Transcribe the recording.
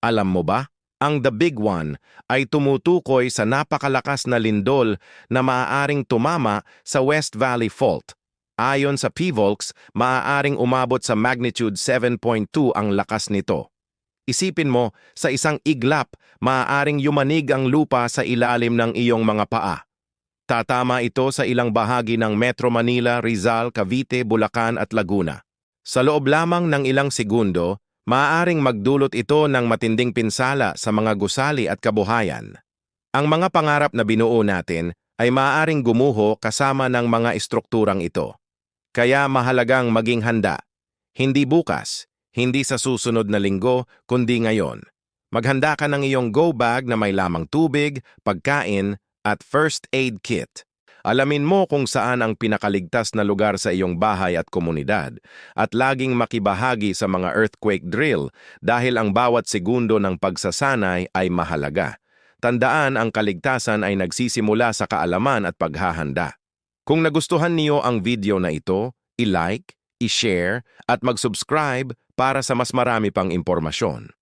Alam mo ba? Ang The Big One ay tumutukoy sa napakalakas na lindol na maaaring tumama sa West Valley Fault. Ayon sa PVOLCS, maaaring umabot sa magnitude 7.2 ang lakas nito. Isipin mo, sa isang iglap, maaaring yumanig ang lupa sa ilalim ng iyong mga paa. Tatama ito sa ilang bahagi ng Metro Manila, Rizal, Cavite, Bulacan at Laguna. Sa loob lamang ng ilang segundo, maaaring magdulot ito ng matinding pinsala sa mga gusali at kabuhayan. Ang mga pangarap na binuo natin ay maaaring gumuho kasama ng mga estrukturang ito. Kaya mahalagang maging handa. Hindi bukas, hindi sa susunod na linggo, kundi ngayon. Maghanda ka ng iyong go bag na may lamang tubig, pagkain, at first aid kit. Alamin mo kung saan ang pinakaligtas na lugar sa iyong bahay at komunidad at laging makibahagi sa mga earthquake drill dahil ang bawat segundo ng pagsasanay ay mahalaga. Tandaan ang kaligtasan ay nagsisimula sa kaalaman at paghahanda. Kung nagustuhan niyo ang video na ito, i-like, i-share at mag-subscribe para sa mas marami pang impormasyon.